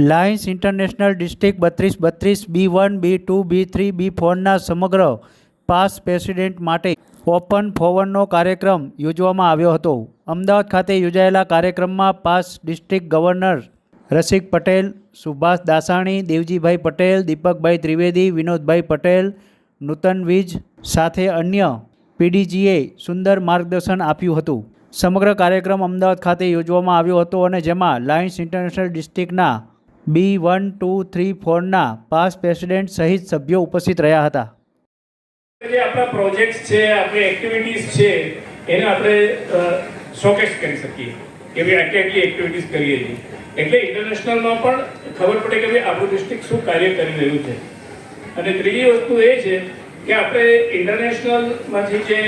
Lions international district બત્રીસ બત્રીસ, B one, B two, B three, B ફોરના સમગ્ર past president માટે ઓપન ફોવનનો કાર્યક્રમ યોજવામાં આવ્યો હતો. અમદાવાદ ખાતે યોજાયેલા કાર્યક્રમમાં past district governor Rasik Patel, Subhash Dasani, Devjibhai Patel, Deepakbhai Trivedi, Vinodbhai Patel, Nutan Vij સાથે અન્ય પીડીજીએ સુંદર માર્ગદર્શન આપ્યું હતું. સમગ્ર કાર્યક્રમ અમદાવાદ ખાતે યોજવામાં આવ્યો હતો અને જેમાં લાયન્સ ઇન્ટરનેશનલ ડિસ્ટ્રિક્ટના બી વન ટુ થ્રી ફોરના પાસ પ્રેસિડેન્ટ સહિત સભ્યો ઉપસ્થિત રહ્યા હતા. જે આપણા પ્રોજેક્ટ્સ છે, આપણી એક્ટિવિટીઝ છે, એને આપણે શોકેસ કરી શકીએ. કે ભાઈ આટલી આટલી એક્ટિવિટીઝ કરીએ છીએ. એટલે ઇન્ટરનેશનલમાં પણ ખબર પડે કે ભાઈ આપણું ડિસ્ટ્રિક્ટ શું કાર્ય કરી રહ્યું છે. અને ત્રીજી વસ્તુ એ છે કે આપણે ઇન્ટરનેશનલમાંથી જે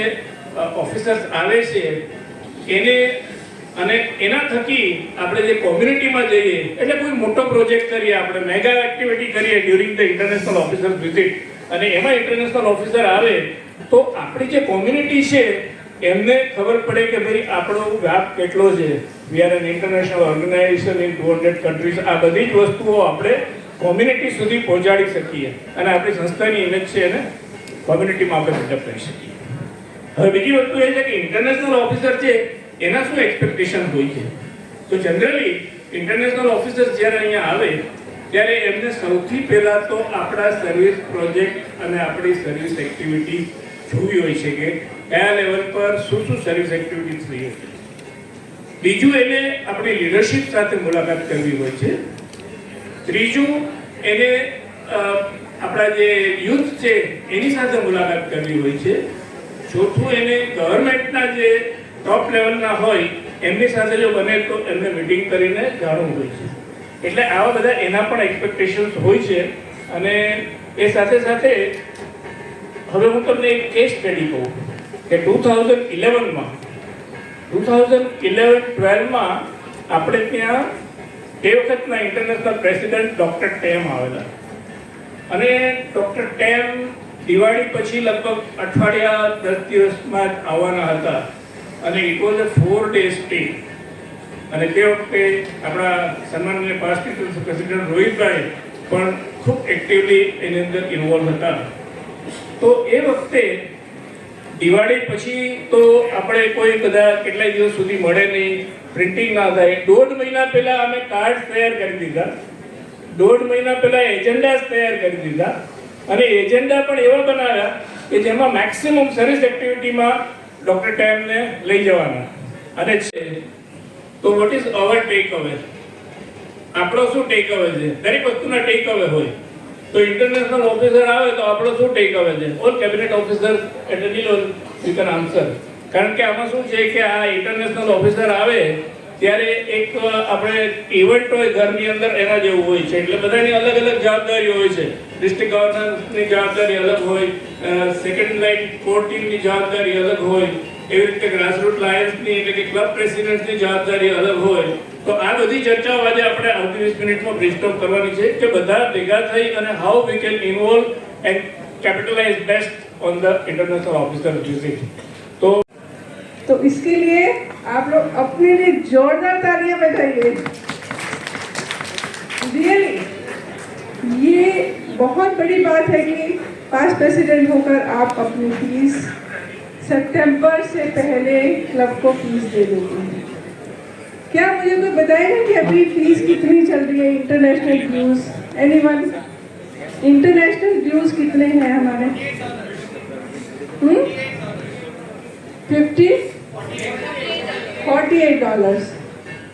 ઓફિસર્સ આવે છે, એને અને એના થકી આપણે જે કોમ્યુનિટીમાં જઈએ, એટલે કોઈ મોટો પ્રોજેક્ટ કરીએ આપણે મેગા એક્ટિવિટી કરીએ during the international officer visit અને એમાં ઇન્ટરનેશનલ ઓફિસર આવે, તો આપણી જે કોમ્યુનિટી છે, એમને ખબર પડે કે ભાઈ આપણો વ્યાપ કેટલો છે. We are an international organization in two hundred countries આ બધી જ વસ્તુઓ આપણે કોમ્યુનિટી સુધી પહોંચાડી શકીએ અને આપણી સંસ્થાની ઇમેજ છે એને કોમ્યુનિટીમાં આપણે બિલ્ડઅપ કરી શકીએ. હવે બીજી વસ્તુ એ છે કે ઇન્ટરનેશનલ ઓફિસર છે એના શું એક્સપેક્ટેશન હોય છે? તો જનરલી ઇન્ટરનેશનલ ઓફિસર્સ જ્યારે અહીંયા આવે, ત્યારે એમને સૌથી પહેલાં તો આપણા સર્વિસ પ્રોજેક્ટ અને આપણી સર્વિસ એક્ટિવિટી જોવી હોય છે કે કયા લેવલ પર શું શું સર્વિસ એક્ટિવિટી થઈ છે બીજું એને આપણી લીડરશિપ સાથે મુલાકાત કરવી હોય છે. ત્રીજું એને આપણા જે યુથ છે, એની સાથે મુલાકાત કરવી હોય છે. ચોથું એને ગવર્મેન્ટના જે ટોપ લેવલના હોય, એમની સાથે જો બને તો એમને મીટિંગ કરીને જાણવું હોય છે. એટલે આવા બધા એના પણ એક્સપેક્ટેશન્સ હોય છે અને એ સાથે સાથે હવે હું તમને એક કેસ સ્ટડી કહું કે ટુ થાઉઝન્ડ ઇલેવનમાં ટુ થાઉઝન્ડ ઇલેવન ટ્વેલ્વમાં આપણે ત્યાં તે વખતના ઇન્ટરનેશનલ પ્રેસિડેન્ટ ડૉક્ટર ટેમ આવેલા. અને ડૉક્ટર ટેમ દિવાળી પછી લગભગ અઠવાડિયા દસ દિવસમાં જ આવવાના હતા. અને it was a four day stay અને તે વખતે આપણા સન્માનને પાસ્ટ પ્રેસિડેન્ટ રોહિતભાઈ પણ ખૂબ એક્ટિવલી એની અંદર ઇન્વોલ્વ હતા. તો એ વખતે દિવાળી પછી તો આપણે કોઈ બધા કેટલાય દિવસ સુધી મળે નહીં. પ્રિન્ટિંગ ના થાય. દોઢ મહિના પહેલા અમે કાર્ડ તૈયાર કરી દીધા. દોઢ મહિના પહેલા એજન્ડા તૈયાર કરી દીધા. અને એજન્ડા પણ એવા બનાવ્યા કે જેમાં મેક્સિમમ સર્વિસ એક્ટિવિટીમાં ડોક્ટર ટાઈમને લઈ જવાના. અને છે, તો વોટ ઇઝ અવર ટેક અવે આપણો શું ટેક અવે છે? દરેક વસ્તુના ટેક અવે હોય. તો ઇન્ટરનેશનલ ઓફિસર આવે તો આપણો શું ટેક અવે છે ઓલ કેબિનેટ ઓફિસર એટલે યુ કેન આન્સર કારણ કે આમાં શું છે કે આ ઇન્ટરનેશનલ ઓફિસર આવે ત્યારે એક આપણે ઇવેન્ટ હોય ઘરની અંદર એના જેવું હોય છે. એટલે બધાની અલગ અલગ જવાબદારી હોય છે. ડિસ્ટ્રિક્ટ ગવર્નન્સની જવાબદારી અલગ હોય સેકન્ડ લાઇન કોર ટીમની જવાબદારી અલગ હોય, એવી રીતે ગ્રાસરૂટ લાયન્સની એટલે કે ક્લબ પ્રેસિડેન્ટની જવાબદારી અલગ હોય. તો આ બધી ચર્ચાઓ આજે આપણે અડત્રીસ મિનિટમાં બ્રિસ્ટોપ કરવાની છે કે બધા ભેગા થઈ અને how we can involve and capitalize best on the international officer visit तो इसके लिए आप लोग अपने लिए जोरदार तालियाँ बजाइए। रियली ये बहुत बड़ी बात है कि पास प्रेसिडेंट होकर आप अपनी फ़ीस सितंबर से पहले क्लब को फ़ीस दे देते हैं। क्या मुझे कोई बताएगा कि अभी फ़ीस कितनी चल रही है? International dues anyone international dues कितने हैं हमारे? Fifty forty eight dollars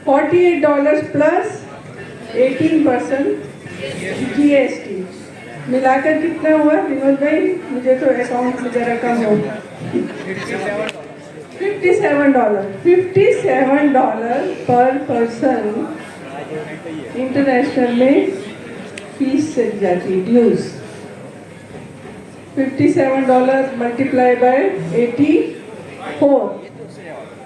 forty eight dollars plus eighteen percent G S T मिलाकर कितना हुआ, विनोद भाई? मुझे तो अकाउंट में जरा कम हो। Fifty seven dollar fifty seven dollar per person international में फ़ीस से जाती है dues fifty seven dollar multiply by eighty four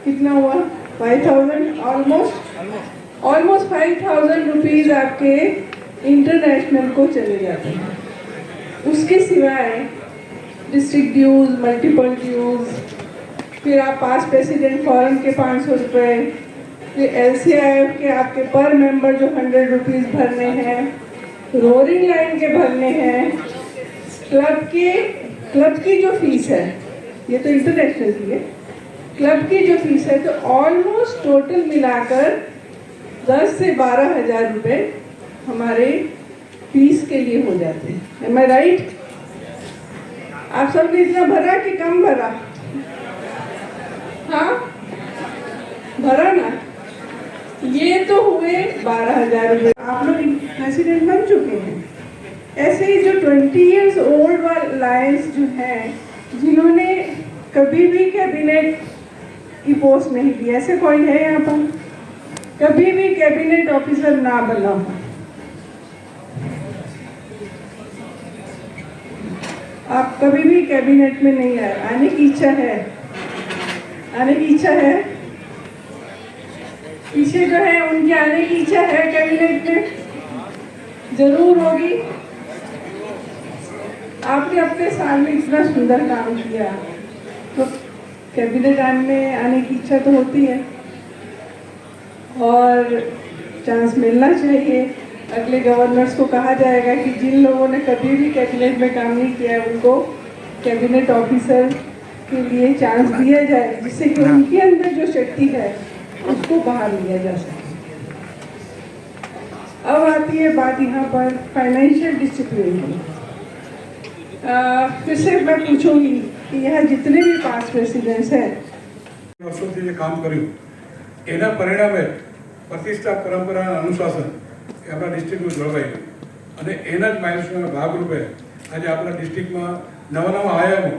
कितना हुआ? Five thousand almost almost five thousand rupees आपके इंटरनेशनल को चले जाते हैं। उसके सिवाय डिस्ट्रिक्ट ड्यूज मल्टीपल ड्यूज फिर आप पास प्रेसिडेंट फॉरम के पाँच सौ रुपये फिर एल सी आई एफ़ के आपके पर मेंबर जो हंड्रेड रुपीज़ भरने हैं रोरिंग लाइन के भरने हैं क्लब के क्लब की जो फ़ीस है, ये तो इंटरनेशनल की है। क्लब की जो फ़ीस है तो ऑलमोस्ट टोटल मिलाकर दस से बारह हज़ार रुपये हमारे फ़ीस के लिए हो जाते हैं। आई राइट आप सबने इतना भरा कि कम भरा? हाँ? भरा ना? ये तो हुए बारह हज़ार रुपये आप लोग प्रेसिडेंट बन चुके हैं। ऐसे ही जो ट्वेंटी इयर्स ओल्ड लायंस जो हैं, जिन्होंने कभी भी कैबिनेट की पोस्ट नहीं की ऐसे कोई है यहाँ पर? कभी भी कैबिनेट ऑफिसर ना बना। आप कभी भी कैबिनेट में नहीं आए। आने की इच्छा है। आने की इच्छा है? पीछे जो है, उनके आने की इच्छा है कैबिनेट में? ज़रूर होगी। आपने अपने साल में इतना सुंदर काम किया। कैबिनेट आने आने की इच्छा तो होती है। और चांस मिलना चाहिए। अगले गवर्नर्स को कहा जाएगा कि जिन लोगों ने कभी भी कैबिनेट में काम नहीं किया है उनको कैबिनेट ऑफिसर के लिए चांस दिया जाए जिससे कि उनके अंदर जो शक्ति है उसको बाहर लिया जा सके। अब आती है बात यहाँ पर फाइनेंशियल डिसिप्लिन की। फिर से मैं पूछूँगी कि यहाँ जितने भी पास प्रेसिडेंट्स हैं વર્ષોથી જે કામ કર્યું એના પરિણામે પ્રતિષ્ઠા પરંપરા અને અનુશાસન એ આપણા ડિસ્ટ્રિક્ટમાં જળવાઈ ગયું અને એના જ માઇલસ્ટોનના ભાગરૂપે આજે આપણા ડિસ્ટ્રિક્ટમાં નવા નવા આયામો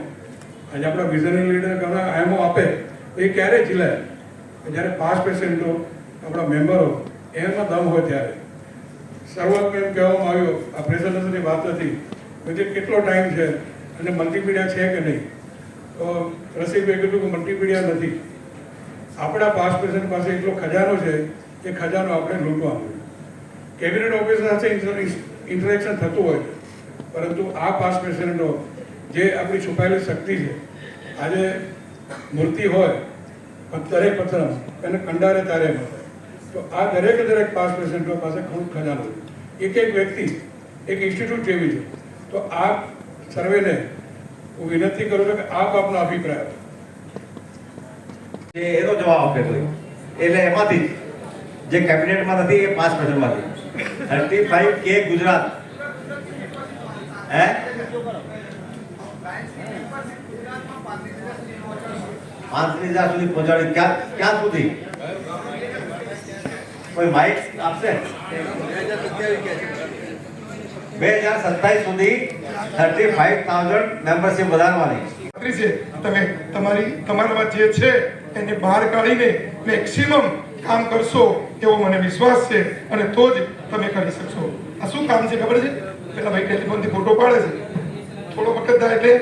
આજે આપણા વિઝનરી લીડર ઘણા આયામો આપે તો એ ક્યારે ઝીલાય કે જ્યારે પાસ પેશન્ટો આપણા મેમ્બરો એમાં દમ હોય ત્યારે શરૂઆતમાં એમ કહેવામાં આવ્યું આ પ્રેઝન્ટેશનની વાત હતી કે જે કેટલો ટાઈમ છે અને મલ્ટીમીડિયા છે કે નહીં તો રસીભાઈ કીધું કે મલ્ટીમીડિયા નથી. આપણા પાસ પેશન્ટ પાસે એટલો ખજાનો છે એ ખજાનો આપણે લૂંટવા લૂંટવાનો કેબિનેટ ઓફિસર સાથે ઇન્ટરેક્શન થતું હોય, પરંતુ આ પાસ પેશન્ટો જે આપણી છુપાયેલી શક્તિ છે, આજે મૂર્તિ હોય દરેક પથ્થર એને કંડારે તારે મળે. તો આ દરેક દરેક પાસ પેશન્ટો પાસે ખૂબ ખજાનો એક એક વ્યક્તિ, એક ઇન્સ્ટિટ્યૂટ જેવી છે. તો આ સર્વેને હું વિનંતી કરું છું કે આપ આપનો અભિપ્રાય જે એનો જવાબ આપે કોઈ. એટલે એમાંથી જે કેબિનેટમાં નથી, એ પાંચ પર્સન્ટમાંથી થર્ટી ફાઈવ કે ગુજરાત. હે? પાંત્રીસ હજાર સુધી પહોંચાડી. ક્યાં ક્યાં સુધી? કોઈ માઇક આપશે? બે હજાર સત્તાવીસ સુધી થર્ટી ફાઈવ થાઉઝન્ડ મેમ્બરશીપ વધારવાની. છે. તમે તમારી તમારામાં જે છે, એને બહાર કાઢીને મેક્સિમમ કામ કરશો એવો મને વિશ્વાસ છે અને તો જ તમે કરી શકશો. આ શું કામ છે ખબર છે? પેલા ભાઈ ટેલિફોનથી ફોટો પાડે છે. થોડો વખત થાય એટલે